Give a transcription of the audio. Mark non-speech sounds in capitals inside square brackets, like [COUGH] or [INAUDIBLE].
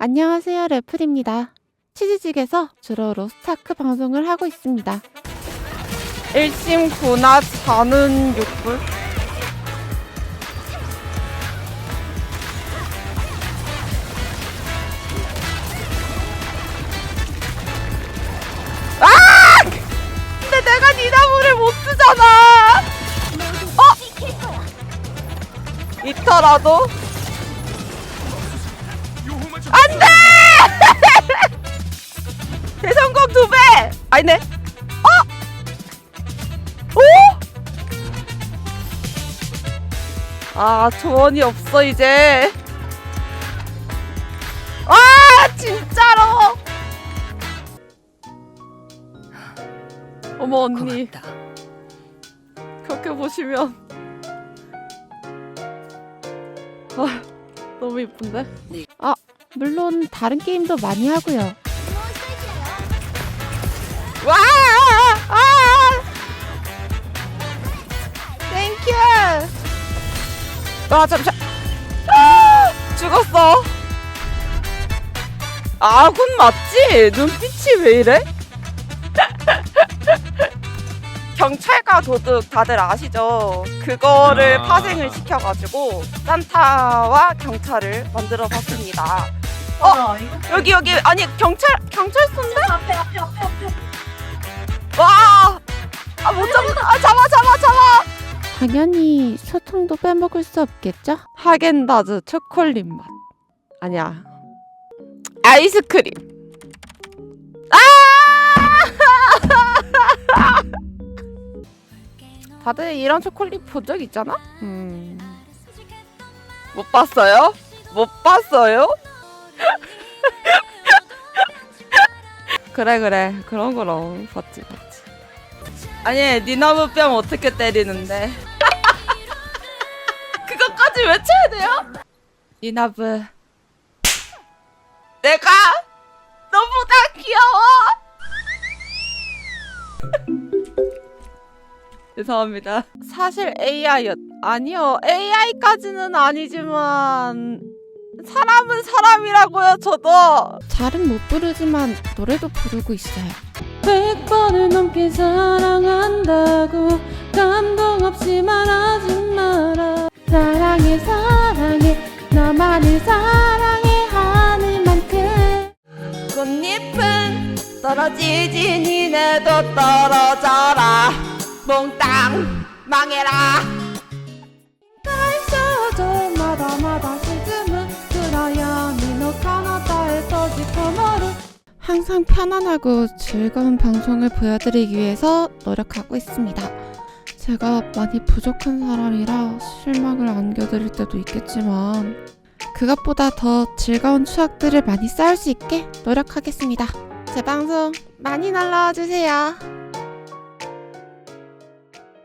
안녕하세요, 래플입니다. 치즈직에서 주로 로스타크 방송을 하고 있습니다. 일심 구나 자는 육불. 아! 근데 내가 니나무를 못 쓰잖아. 어? 있더라도 안돼! 대성공 [LAUGHS] 두 배! 아니네. 어? 오? 아 조언이 없어 이제. 아 진짜로. 어머 언니 고맙다. 그렇게 보시면 아 너무 이쁜데? 네. 아 물론 다른 게임도 많이 하고요. 와! 아! 땡큐! 아 잠시만. 아! 죽었어. 아군 맞지? 눈빛이 왜 이래? [LAUGHS] 경찰과 도둑 다들 아시죠? 그거를 아. 파생을 시켜가지고 산타와 경찰을 만들어 봤습니다. 어? 여기 여기 아니 경찰 경찰서인데? 앞에 앞에 앞에 앞에. 와! 아 못 잡아! 아 잡아 잡아 잡아! 당연히 소통도 빼먹을 수 없겠죠? 하겐다즈 초콜릿 맛 아니야 아이스크림 아! [LAUGHS] 다들 이런 초콜릿 본 적 있잖아? 음. 못 봤어요? 못 봤어요? [LAUGHS] 그래 그래. 그런 거랑 봤지 봤지. 아니 니 나무 뺨 어떻게 때리는데? [LAUGHS] 그것까지 외쳐야 돼요? 니나브. 내가 너보다 귀여워. [LAUGHS] 죄송합니다. 사실 AI였 아니요. AI까지는 아니지만 사람은 사람이라고요 저도. 잘은 못 부르지만 노래도 부르고 있어요. 백 번을 넘게 사랑한다고 감동 없이 말하지 마라. 사랑해 사랑해 너만을 사랑해 하는 만큼. 꽃잎은 떨어지지 니네도 떨어져라. 몽땅 망해라 항상 편안하고 즐거운 방송을 보여드리기 위해서 노력하고 있습니다. 제가 많이 부족한 사람이라 실망을 안겨드릴 때도 있겠지만 그것보다 더 즐거운 추억들을 많이 쌓을 수 있게 노력하겠습니다. 제 방송 많이 놀러와 주세요.